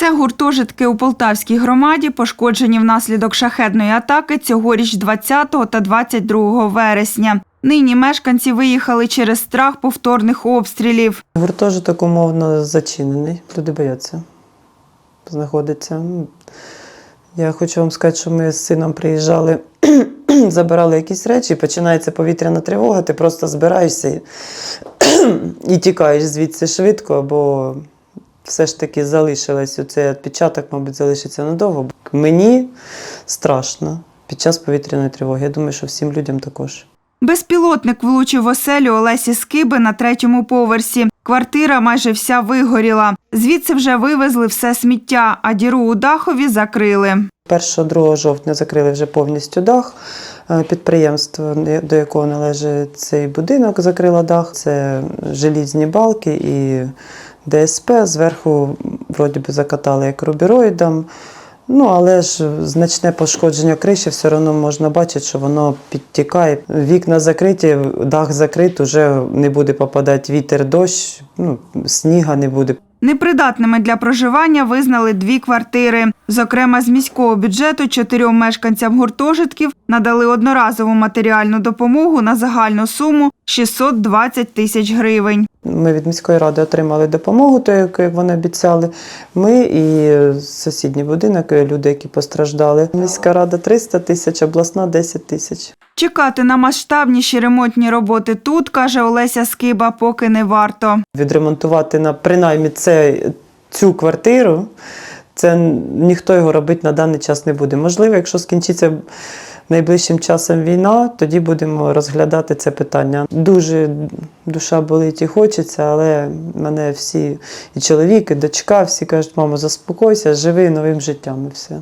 Це гуртожитки у Полтавській громаді, пошкоджені внаслідок шахедної атаки цьогоріч 20 та 22 вересня. Нині мешканці виїхали через страх повторних обстрілів. Гуртожиток умовно зачинений. Люди бояться знаходиться. Я хочу вам сказати, що ми з сином приїжджали, забирали якісь речі, починається повітряна тривога, ти просто збираєшся і, і тікаєш звідси швидко, бо все ж таки залишилось оцей відпечаток, мабуть, залишиться надовго. Мені страшно під час повітряної тривоги. Я думаю, що всім людям також. Безпілотник влучив в оселю Олесі Скиби на третьому поверсі. Квартира майже вся вигоріла. Звідси вже вивезли все сміття, а діру у дахові закрили. 1-2 жовтня закрили вже повністю дах. Е, Підприємство, до якого належить цей будинок, закрило дах. Це желізні балки і ДСП. Зверху вроді би закатали як рубіроїдом. Ну, але ж значне пошкодження криші все одно можна бачити, що воно підтікає. Вікна закриті, дах закрит, уже не буде попадати вітер, дощ, ну, сніга не буде. Непридатними для проживання визнали дві квартири. Зокрема, з міського бюджету чотирьом мешканцям гуртожитків надали одноразову матеріальну допомогу на загальну суму 620 тисяч гривень. Ми від міської ради отримали допомогу, ту, яку вони обіцяли. Ми і сусідній будинок, і люди, які постраждали. Міська рада 300 тисяч, обласна 10 тисяч. Чекати на масштабніші ремонтні роботи тут, каже Олеся Скиба, поки не варто. Відремонтувати на принаймні це, цю квартиру, це ніхто його робити на даний час не буде. Можливо, якщо скінчиться найближчим часом війна, тоді будемо розглядати це питання. Дуже душа болить і хочеться, але мене всі, і чоловік, і дочка, всі кажуть, мамо, заспокойся, живи новим життям і все.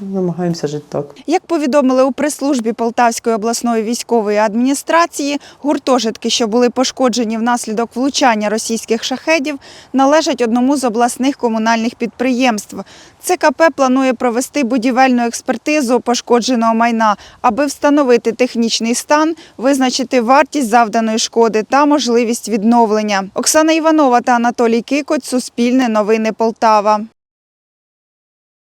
Намагаємося жити так. Як повідомили у прес-службі Полтавської обласної військової адміністрації, гуртожитки, що були пошкоджені внаслідок влучання російських шахедів, належать одному з обласних комунальних підприємств. ЦКП планує провести будівельну експертизу пошкодженого майна, аби встановити технічний стан, визначити вартість завданої шкоди та можливість відновлення. Оксана Іванова та Анатолій Кикоть, Суспільне новини Полтава.